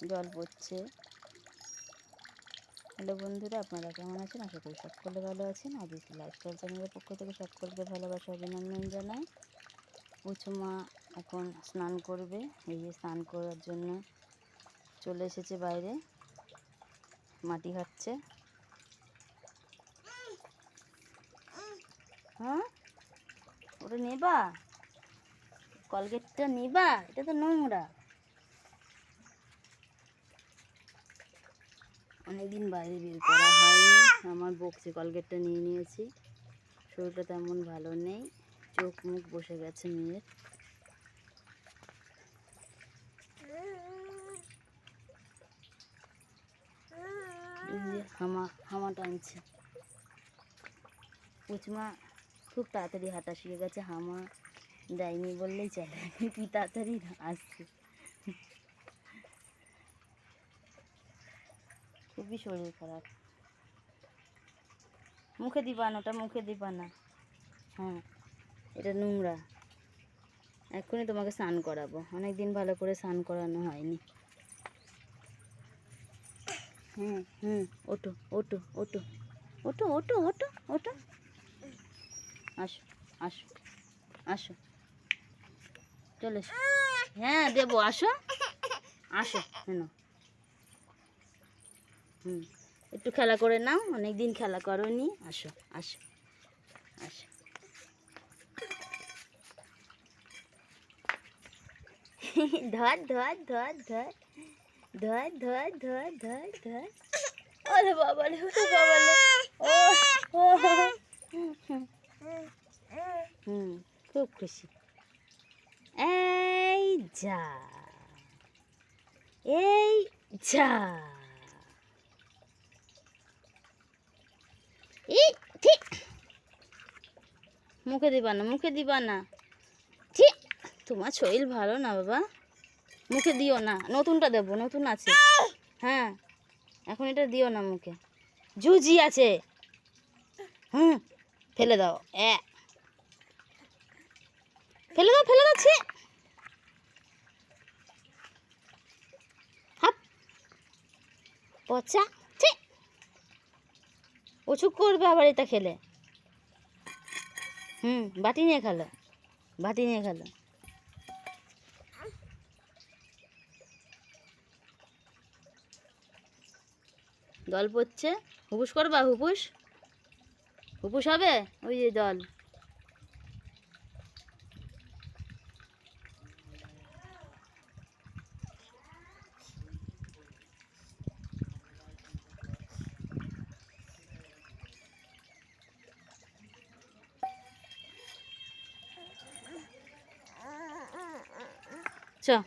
জল পড়ছে। হ্যালো বন্ধুরা, আপনারা কেমন আছেন? আশা করি সকলে ভালো আছেন। আদিস লাইফস্টাইল চ্যানেলের পক্ষ থেকে সকলকে ভালোবাসা, অভিনন্দন জানাই। উঁচুমা এখন স্নান করবে। এই যে স্নান করার জন্য চলে এসেছে বাইরে। মাটি ঘাটছে হ্যাঁ? ওটা নেবা। কলগেটটা নিবা। এটা তো নোংরা। অনেকদিন বাইরে বের করা হয়নি। আমার বকছে, কলগেটটা নিয়ে নিয়েছি। শরীরটা তেমন ভালো নেই। চোখ মুখ বসে গেছে মেয়ের। হামা হামা টানছে। উচমা খুব তাড়াতাড়ি হাঁটা শিখে গেছে। হামা দেয়নি বললেই চলে। কি তাড়াতাড়ি আসছে? খুবই শরীর খারাপ। মুখে দিবা না, ওটা মুখে দিবা না। হ্যাঁ এটা নোংরা। এক্ষুনি তোমাকে স্নান করাবো। অনেক দিন ভালো করে স্নান করানো হয়নি। হুম হুম ওটো ওটো ওটো ওটো ওটো ওটো ওটো আসো আসো আসো। চলে হ্যাঁ দেবো, আসো। আসো হ্যাঁ হুম। একটু খেলা করে নাও অনেক দিন খেলা করনি। আসো আসো আসো। ধর ধর ধর ধর। ধর ধর ধর ধর ধর। ওরে বাবা রে, ওরে বাবা রে। ও। হুম, খুব খুশি। এই যা। এই যা এই ঠিক মুখে দিবা না, মুখে দিবা না। ঠিক তোমার শরীর ভালো না বাবা। মুখে দিও না, নতুনটা দেবো, নতুন আছে। হ্যাঁ এখন এটা দিও না মুখে। জুজি আছে। হুম, ফেলে দাও। এ। ফেলে দাও ফেলে দাও, ছি। পচা, ছি। উঁচু করবে আবার এটা খেলে। হুম, বাটি নিয়ে খেলো। বাটি নিয়ে খেলো। দল পড়ছে। হুপুস করবা, হুপুস? হুপুস হবে? ওই যে জল 그.